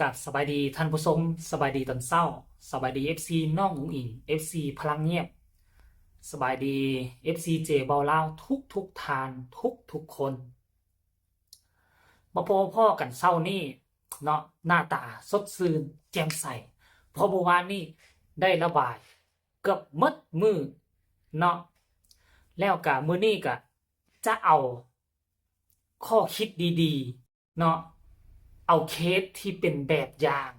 กับสบายดีท่านผู้ชมสบายดีตอนเศร้าสบายดี FC น้องอุ๋งอิง FC พลังเงียบ สบายดี FC เจเบาลาทุกทุกทานทุกทุกคน มาพบพ่อกันเศร้านี่เนาะหน้าตาสดชื่นแจ่มใสเพราะเมื่อวานนี้ได้ระบายเกือบหมดมือเนาะแล้วกะมือนี้กะจะเอาข้อคิดดีๆ เนาะ เอาเคสที่เป็นแบบอย่าง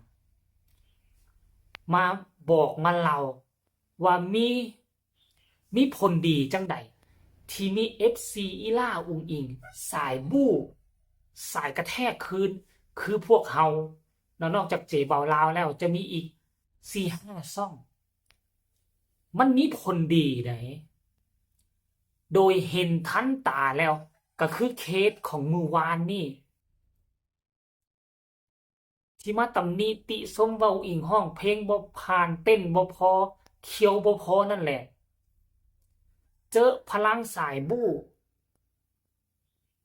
มาบอกมาเล่าว่ามีมีผลดีจังใด ที่มี FC อีล่าอุงอิง สายบู้สายกระแทกคืน คือพวกเฮานอกจากเจเบาลาวแล้วจะมีอีกสี่ห้าซ่อง มันมีผลดีไหน โดยเห็นทันตาแล้ว ก็คือเคสของมือวานนี่ ที่มาตำหนิติส้มเว้าอิงห้อง เพลงบ่ผ่านเต้นบ่พอเคียวบ่พอนั่นแหละ เจอพลังสายบู้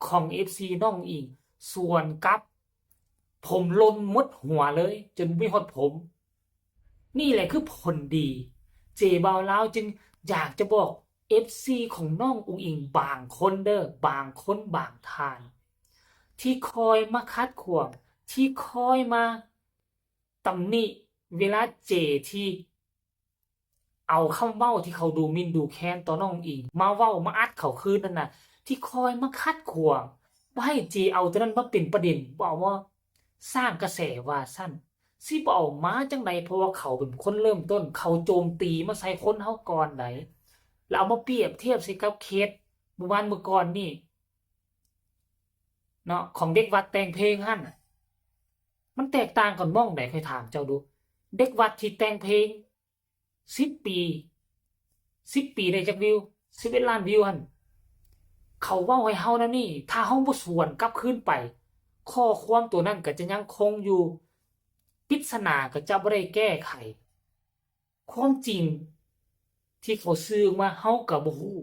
ของ FC น้องอิง ส่วนกับ ผมลนมดหัวเลย จนไม่หดผม นี่แหละคือผลดี เจบาวลาวจึงอยากจะบอก FC ของน้องอุงอิงบางคนเด้อบางคนบางทาน ที่คอยมาคัดขวาง ที่คอยมาตำหนิเวลาเจที่ เอาคำเว้าที่เขาดูมินดูแค้นต่อน้องอิงมาเว้ามาอัดเขาคืนนั่นน่ะ ที่คอยมาคัดขวางบ่ให้เจเอาตัวนั้นมาเป็นประเด็นบอาว่า สร้างกระแสว่าสั้นสิบ่เอามาจังใดเพราะว่าเขาเป็นคนเริ่มต้น เขาโจมตีมาใส่คนเฮาก่อนไหนแล้วเอามาเปรียบเทียบสิกับเคสเมื่อวานเมื่อก่อนนี่เนาะของเด็กวัดแต่งเพลงหั่น มันแตกต่างกันม่องไหนเคยถามเจ้าดู เด็กวัดที่แต่งเพลงสิบปีสิบปีได้จักวิวสิบเอ็ดล้านวิวหันเขาว้าให้เฮานะนี่ ถ้าเฮาบ่สวนกลับคืนไป ข้อความตัวนั้นก็จะยังคงอยู่ปริศนาก็จะบ่ได้แก้ไข ความจริง ที่เขาซื้อมาเฮาก็บ่ฮู้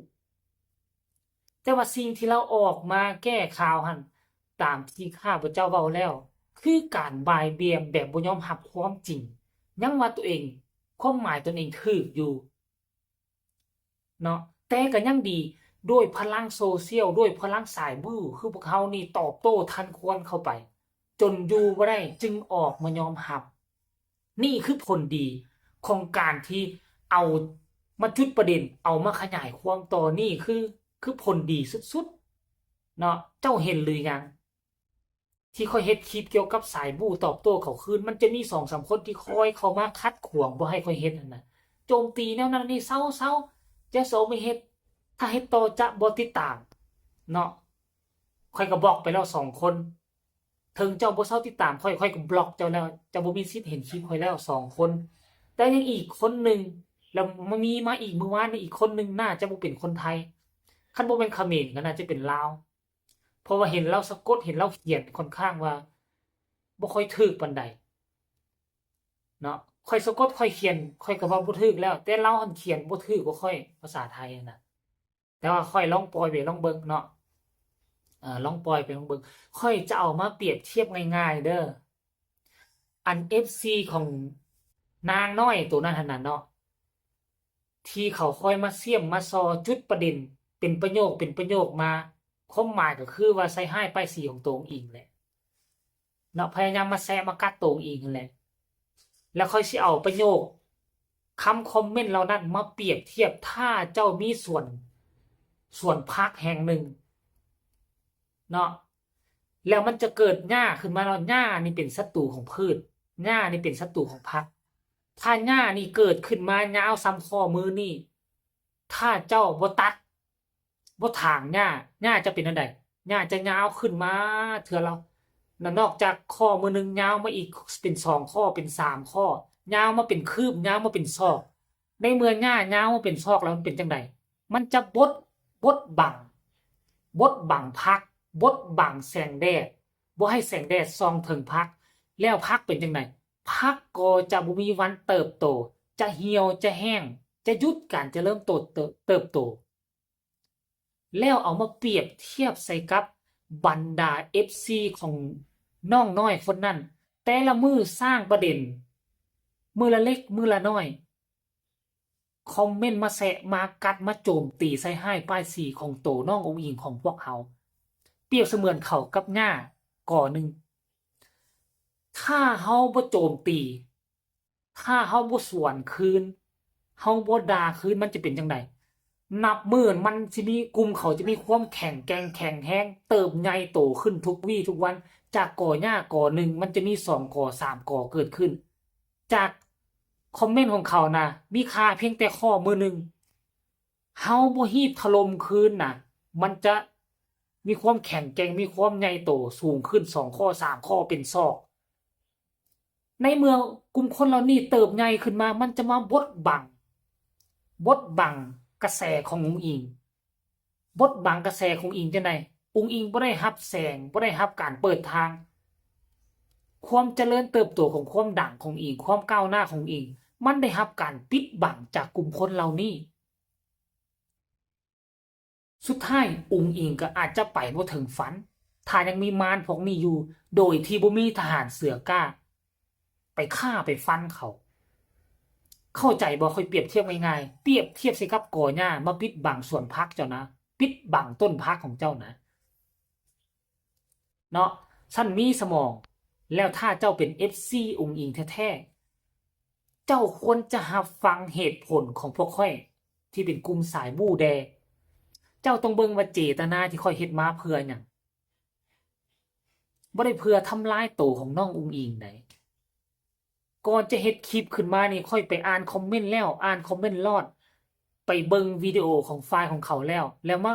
แต่ว่าสิ่งที่เราออกมาแก้ข่าวหันตามที่ข้าพเจ้าเว้าแล้ว คือการบายเบียงแบบบ่ยอมรับความจริง ยังว่าตัวเองความหมายตนเองถูกอยู่เนาะแต่ก็ยังดีด้วยพลังโซเชียลด้วยพลังสายบู้คือพวกเขานี่ตอบโต้ทันควรเข้าไป จนอยู่บ่ได้จึงออกมายอมรับ นี่คือผลดีของการที่เอามาจุดประเด็นเอามาขยายความต่อนี่คือคือผลดีสุดๆเนาะเจ้าเห็นหรือยัง ที่ค่อยเฮ็ดคลิปเกี่ยวกับสายบูตอบโต้เขาคืน มันจะมีสองสามคนที่คอยเขามาคัดขวางบ่ให้ค่อยเฮ็ดนั่นน่ะโจมตีแนวนั้นนี่เศร้าๆจะโซไม่เฮ็ดถ้าเฮ็ดต่อจะบ่ติดตามเนาะค่อยก็บล็อกไปแล้วสองคนถึงเจ้าบ่เซาติดตามค่อยค่อยก็บล็อกเจ้าแล้วเจ้าบ่มีสิทธิ์เห็นคลิปค่อยแล้วสองคน แต่ยังอีกคนหนึ่งแล้วมันมีมาอีกเมื่อวานนี้อีกคนหนึ่งน่าจะบ่เป็นคนไทยคันบ่เป็นเขมรก็น่าจะเป็นลาว เพราะว่าเห็นเราสะกดเห็นเราเขียนค่อนข้างว่าบ่ค่อยถูกปานใดเนาะค่อยสะกดค่อยเขียนค่อยก็ว่าบ่ถูกแล้ว แต่เราหันเขียนบ่ถูกบ่ค่อยภาษาไทยนะแต่ว่าค่อยลองปล่อยไปลองเบิ่งเนาะเอ่อลองปล่อยไปลองเบิ่งค่อยจะเอามาเปรียบเทียบง่ายๆ เด้ออัน FC ของนางน้อยตัวนั้นหั่นน่ะเนาะที่เขาค่อยมาเสี่ยมมาซอจุดประเด็นเป็นประโยคเป็นประโยคมา ความหมายก็คือว่าใส่ให้ป้ายสีของตวองอิงแหละเนาะพยายามมาแซะมากัดตวองอิงนั่นแหละแล้วค่อยสิเอาประโยคคำคอมเมนต์เหล่านั้นมาเปรียบเทียบถ้าเจ้ามีส่วน ส่วนพักแห่งหนึ่งเนาะแล้วมันจะเกิดหญ้าขึ้นมาเนาะหญ้านี่เป็นศัตรูของพืชหญ้านี่เป็นศัตรูของพัก ถ้าหญ้านี่เกิดขึ้นมายาวซ้ำข้อมือนี่ ถ้าเจ้าบ่ตัด บ่ถางหญ้าหญ้าจะเป็นอันใดหญ้าจะยาวขึ้นมาเถื่อเรานอกจากข้อมือหนึงยาวมาอีกเป็นสองข้อเป็นสามข้อยาวมาเป็นคืบยาวมาเป็นซอก ในเมื่อหญ้ายาวมาเป็นซอกแล้วมันเป็นจังไดมันจะบดบดบังบดบังพักบดบังแสงแดดบ่ให้แสงแดดส่องถึงพัก แล้วพักเป็นจังไดพักก็จะบ่มีวันเติบโต จะเหี่ยวจะแห้ง จะหยุดการจะเริ่มโตเติบโต แล้วเอามาเปรียบเทียบใส่กับบรรดา FC ของน้องน้อยคนนั้น แต่ละมือสร้างประเด็น มือละเล็กมือละน้อย คอมเมนต์มาแซะมากัดมาโจมตีใส่ให้ป้ายสีของโตน้ององค์อิงของพวกเขา เปรียบเสมือนเขากับหญ้าก่อหนึ่งถ้าเฮาบ่โจมตี ถ้าเฮาบ่สวนคืนเฮาบ่ด่าคืนมันจะเป็นจังได นับหมื่นมันสิมีกลุ่มเขาจะมีความแข็งแกร่งแข็งแห้งเติบใหญ่โตขึ้นทุกวี่ทุกวัน จากก่อหญ้าก่อหนึ่งมันจะมีสองก่อสามก่อเกิดขึ้น จากคอมเมนต์ของเขานะมีค่าเพียงแต่ข้อมือหนึ่งเฮาบ่ฮีบถล่มคืนนะมันจะมีความแข็งแกร่งมีความใหญ่โตสูงขึ้นสองข้อสามข้อเป็นซอกในเมืองกลุ่มคนเหล่านี้เติบใหญ่ขึ้นมา มันจะมาบดบัง บดบัง กระแสของอุงอิง บดบังกระแสของอิงจังไดอุงอิงบ่ได้รับแสงบ่ได้รับการเปิดทาง ความเจริญเติบโตของความดังของอิง ความก้าวหน้าของอิง มันได้รับการปิดบังจากกลุ่มคนเหล่านี้ สุดท้ายอุงอิงก็อาจจะไปบ่ถึงฝันถ้ายังมีมารพวกนี้อยู่ โดยที่บ่มีทหารเสือกล้า ไปฆ่าไปฟันเขา เข้าใจบ่ค่อยเปรียบเทียบง่ายๆเปรียบเทียบสิครับก่อหญ้ามาปิดบังส่วนพักเจ้านะปิดบังต้นพักของเจ้านะ เนาะฉันมีสมอง แล้วถ้าเจ้าเป็น FC องค์อิงแท้ๆเจ้าควรจะรับฟังเหตุผลของพวกค่อย ที่เป็นกลุ่มสายบู้แด เจ้าต้องเบิ่งว่าเจตนาที่ค่อยเฮ็ดมาเพื่อหยังบ่ได้เพื่อทำลายโตวของน้องอุงอิงได ก่อนจะเฮ็ดคลิปขึ้นมานี่ค่อยไปอ่านคอมเมนต์แล้วอ่านคอมเมนต์รอด ไปเบิ่งวิดีโอของไฟล์ของเขาแล้ว แล้วมา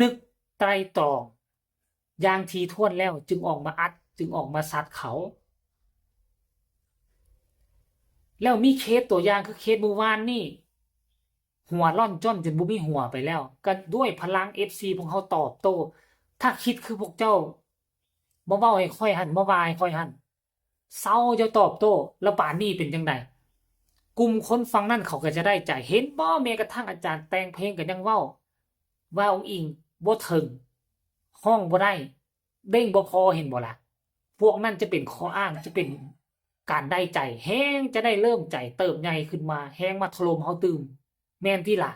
นึกไตรตรองอย่างทีท่วนแล้วจึงออกมาอัดจึงออกมาซัดเขา แล้วมีเคสตัวอย่างคือเคสเมื่อวานนี่ หัวร่อนจ้อนจนบ่มีหัวไปแล้วก็ด้วยพลัง FC พวกเขาตอบโต้ถ้าคิดคือพวกเจ้าบ่เว้าให้ค่อยหันบ่วายค่อยหัน เศร้าจะตอบโต้แล้วป่านนี้เป็นจังไดกลุ่มคนฟังนั่นเขาก็จะได้ใจเห็นบ่แม้กระทั่งอาจารย์แต่งเพลงก็ยังเว้า ว่าองค์อิงบ่ถึงห้องบ่ได้ เด้งบ่พอเห็นบ่ละพวกนั่นจะเป็นข้ออ้างจะเป็นการได้ใจแห้งจะได้เริ่มใจเติบใหญ่ขึ้นมาแห้งมาถล่มเฮาตืมแม่นที่ล่ะ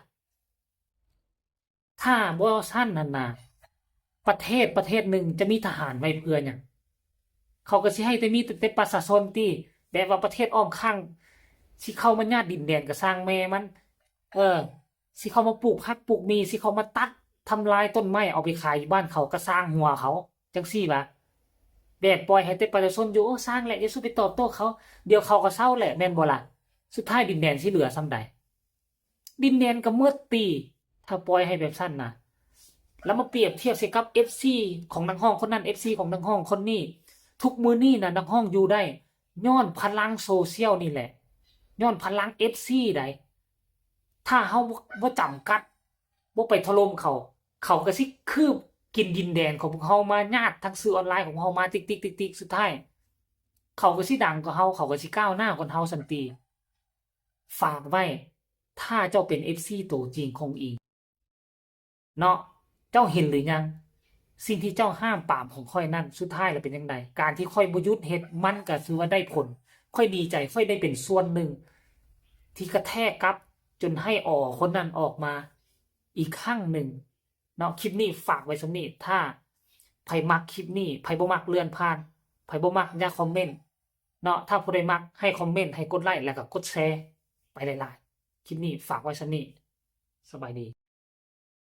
ถ้าบ่สั้นนั่นนะประเทศประเทศหนึ่งจะมีทหารไว้เพื่อหยัง เขาก็สิให้แต่มีแต่แต่ประชาชนที่แบบว่าประเทศอ้อมข้างสิเข้ามาญาติดินแดนก็สร้างแม่มัน เออสิเข้ามาปลูกผักปลูกมีสิเข้ามาตัดทำลายต้นไม้เอาไปขายอยู่บ้านเขาก็สร้างหัวเขาจังซี่วะแบบปล่อยให้แต่ประชาชนอยู่โอ้สร้างแหละอย่าสู้ไปตอบโต้เขาเดี๋ยวเขาก็เศร้าแหละแม่นบ่ล่ะสุดท้ายดินแดนสิเหลือส่ำใดดินแดนก็เมืดตี ถ้าปล่อยให้แบบสั้นนะแล้วมาเปรียบเทียบสิกับ FC ของนักห้องคนนั้น FC ของนักห้องคนนี้ ทุกมือนี่นะนักห้องอยู่ได้ย้อนพลังโซเชียลนี่แหละย้อนพลัง FC ได้ถ้าเฮาบ่บ่จำกัดบ่ไปถล่มเขา เขาก็สิคืบกินดินแดนของพวกเฮามาญาติทางสื่อออนไลน์ของเฮามาติ๊กติ๊กติ๊กติ๊กสุดท้ายเขาก็สิดังกว่าเฮาเขาก็สิก้าวหน้ากว่าเฮาสันติฝากไว้ ถ้าเจ้าเป็น FC ตัวจริงของอิงเนาะเจ้าเห็นหรือยัง สิ่งที่เจ้าห้ามปามของค่อยนั่นสุดท้ายแล้วเป็นยังไงการที่ค่อยบ่หยุดเฮ็ดมันก็ถือว่าได้ผล ค่อยดีใจค่อยได้เป็นส่วนหนึ่ง ที่กระแทกกับจนให้ออคนนั้นออกมา อีกครั้งหนึ่งเนาะคลิปนี้ฝากไว้สำนี้ถ้าไผมักคลิปนี้ไผบ่มักเลื่อนผ่านไผบ่มักอย่าคอมเมนต์เนาะถ้าผู้ใดมักให้คอมเมนต์ให้กดไลค์แล้วก็กดแชร์ไปหลายๆคลิปนี้ฝากไว้สำนี้สบายดี